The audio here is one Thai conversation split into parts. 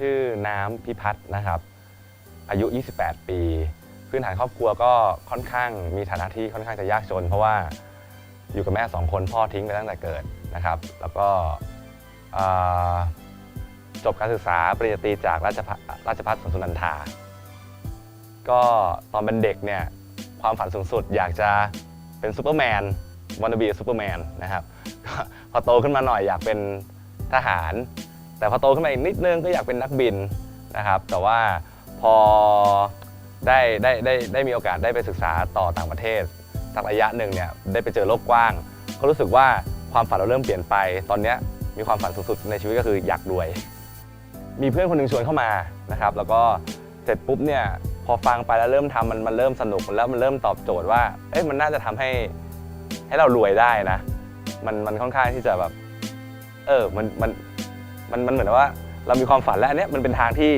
ชื่อน้ำพิพัฒน์นะครับ อายุ 28 ปี พื้นฐานครอบครัวก็ค่อนข้างมีฐานะที่ค่อนข้างจะยากจน เพราะว่าอยู่กับแม่สองคนพ่อทิ้งไปตั้งแต่เกิดนะครับ แล้วก็จบการศึกษาปริญญาตรีจากราชภัฏราชภัฏสวนสุนันทา ก็ตอนเป็นเด็กเนี่ยความฝันสูงสุดอยากจะเป็นซูเปอร์แมนวันบีซูเปอร์แมนนะครับพอโตขึ้นมาหน่อยอยากเป็นทหาร แต่พอโตขึ้นมาอีกนิดนึงก็อยากเป็นนักบินนะครับ แต่ว่าพอได้ได้ได้ได้มีโอกาสได้ไปศึกษาต่อต่างประเทศ สักระยะหนึ่งเนี่ยได้ไปเจอโลกกว้าง ก็รู้สึกว่าความฝันเราเริ่มเปลี่ยนไป ตอนนี้มีความฝันสูงสุดในชีวิตก็คืออยากรวย มีเพื่อนคนหนึ่งชวนเข้ามานะครับ แล้วก็เสร็จปุ๊บเนี่ยพอฟังไปแล้วเริ่มทำมันมันเริ่มสนุกแล้วมันเริ่มตอบโจทย์ว่าเอ้ยมันน่าจะทำให้ให้เรารวยได้นะ มันมันค่อนข้างที่จะแบบเออมันมัน มันมันเหมือนว่าเรามีความฝันและอันนี้มันเป็นทางที่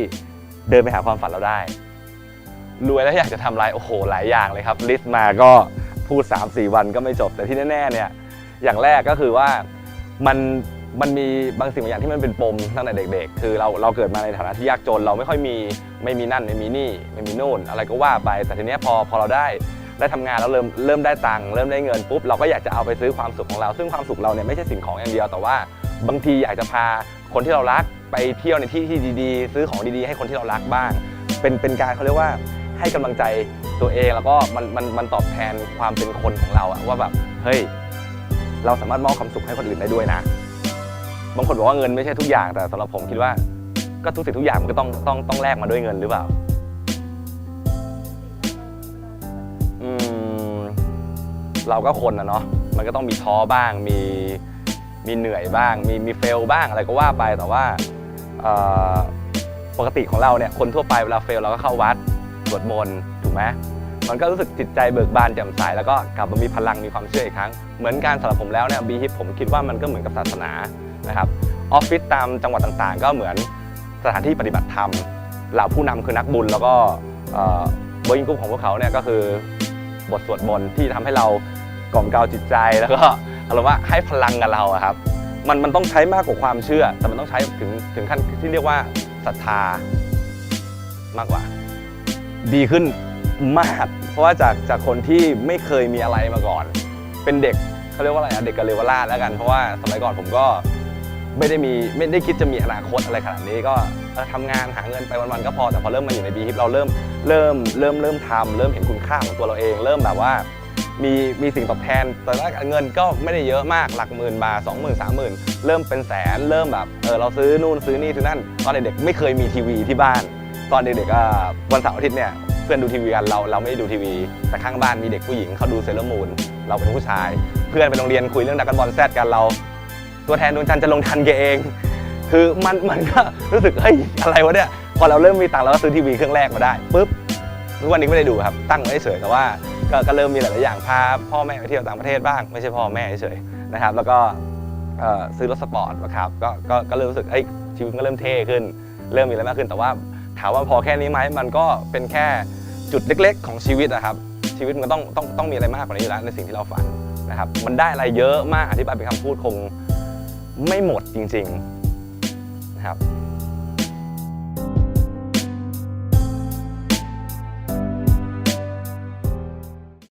เดินไปหาความฝันเราได้ รวยแล้วอยากจะทำอะไรโอ้โหหลายอย่างเลยครับลิสต์มาก็พูด 3-4 วันก็ไม่จบแต่ที่แน่ๆเนี่ยอย่างแรกก็คือว่ามันมันมีบางสิ่งบางอย่างที่มันเป็นปมตั้งแต่เด็ก ๆ คือเราเราเกิดมาในฐานะที่ยากจน เราไม่ค่อยมีไม่มีนั่นไม่มีนี่ไม่มีนู่น อะไรก็ว่าไป แต่ทีเนี้ยพอพอเราได้ได้ทำงานแล้วเริ่มเริ่มได้ตังค์เริ่มได้เงินปุ๊บเราก็อยากจะเอาไปซื้อความสุขของเรา ซึ่งความสุขเราเนี่ยไม่ใช่สิ่งของอย่างเดียวแต่ว่า บางทีอยากจะพาคนที่เรารักไปเที่ยวในที่ที่ดีๆ ซื้อของดีๆ ให้คนที่เรารักบ้าง เป็นเป็นการเขาเรียกว่าให้กำลังใจตัวเองแล้วก็มันมันมันตอบแทนความเป็นคนของเราอะว่าแบบเฮ้ยเราสามารถมอบความสุขให้คนอื่นได้ด้วยนะ บางคนบอกว่าเงินไม่ใช่ทุกอย่างแต่สำหรับผมคิดว่าก็ทุกสิ่งทุกอย่างมันก็ต้องต้องต้องแลกมาด้วยเงินหรือเปล่าอืมเราก็คนนะเนาะมันก็ต้องมีท้อบ้างมี มีเหนื่อยบ้าง มีมีเฟลบ้างอะไรก็ว่าไปแต่ว่าปกติของเราเนี่ยคนทั่วไปเวลาเฟลเราก็เข้าวัดสวดมนต์ถูกไหมมันก็รู้สึกจิตใจเบิกบานแจ่มใสแล้วก็กลับมามีพลังมีความเชื่ออีกครั้ง เหมือนการสำหรับผมแล้วเนี่ยบีฮิปผมคิดว่ามันก็เหมือนกับศาสนานะครับออฟฟิศตามจังหวัดต่างๆ ก็เหมือนสถานที่ปฏิบัติธรรมเหล่าผู้นำคือนักบุญแล้วก็โบยิงกุ๊ปของพวกเขาเนี่ยก็คือบทสวดมนต์ที่ทำให้เรากล่อมเกลาจิตใจแล้วก็ารมณ์ว่าให้พลังกับเราอะครับมันมันต้องใช้มากกว่าความเชื่อ แต่มันต้องใช้ถึงถึงขั้นที่เรียกว่าศรัทธามากกว่า ดีขึ้นมาก เพราะว่าจากจากคนที่ไม่เคยมีอะไรมาก่อน เป็นเด็กเขาเรียกว่าอะไรเด็กกะเลวราชแล้วกัน เพราะว่าสมัยก่อนผมก็ไม่ได้มีไม่ได้คิดจะมีอนาคตอะไรขนาดนี้ก็เออทำงานหาเงินไปวันๆก็พอแต่พอเริ่มมาอยู่ในบีฮิปเราเริ่มเริ่มเริ่มเริ่มทำเริ่มเห็นคุณค่าของตัวเราเอง เริ่มแบบว่า มีมีสิ่งตอบแทน แต่ว่าเงินก็ไม่ได้เยอะมากหลักหมื่นบาทสองหมื่นสามหมื่นเริ่มเป็นแสนเริ่มแบบเออเราซื้อนู่นซื้อนี่ซื้อนั่นตอนเด็กๆไม่เคยมีทีวีที่บ้าน ตอนเด็กๆวันเสาร์อาทิตย์เนี่ยเพื่อนดูทีวีกันเราเราไม่ได้ดูทีวี แต่ข้างบ้านมีเด็กผู้หญิงเขาดูเซเลอร์มูนเราเป็นผู้ชาย เพื่อนไปโรงเรียนคุยเรื่องดักกันบอลแซดกันเรา ตัวแทนดวงจันทร์จะลงทันแกเอง คือมันมันก็รู้สึกเฮ้ยอะไรวะเนี่ยพอเราเริ่มมีตังค์เราก็ซื้อทีวีเครื่องแรกมาได้ปุ๊บทุกวันนี้ไม่ได้ดูครับ ตั้งไว้เฉยแต่ว่า ก็ก็เริ่มมีหลายๆอย่างพาพ่อแม่ไปเที่ยวต่างประเทศบ้าง ไม่ใช่พ่อแม่เฉยๆนะครับ แล้วก็ซื้อรถสปอร์ตนะครับก็ก็ก็เริ่มรู้สึกเอ้ยชีวิตก็เริ่มเท่ขึ้น เริ่มมีอะไรมากขึ้น แต่ว่าถามว่าพอแค่นี้ไหมมันก็เป็นแค่จุดเล็กๆ ของชีวิตนะครับ ชีวิตมันต้องต้องต้องมีอะไรมากกว่านี้อยู่แล้วในสิ่งที่เราฝันนะครับ มันได้อะไรเยอะมากอธิบายเป็นคำพูดคงไม่หมดจริงๆนะครับ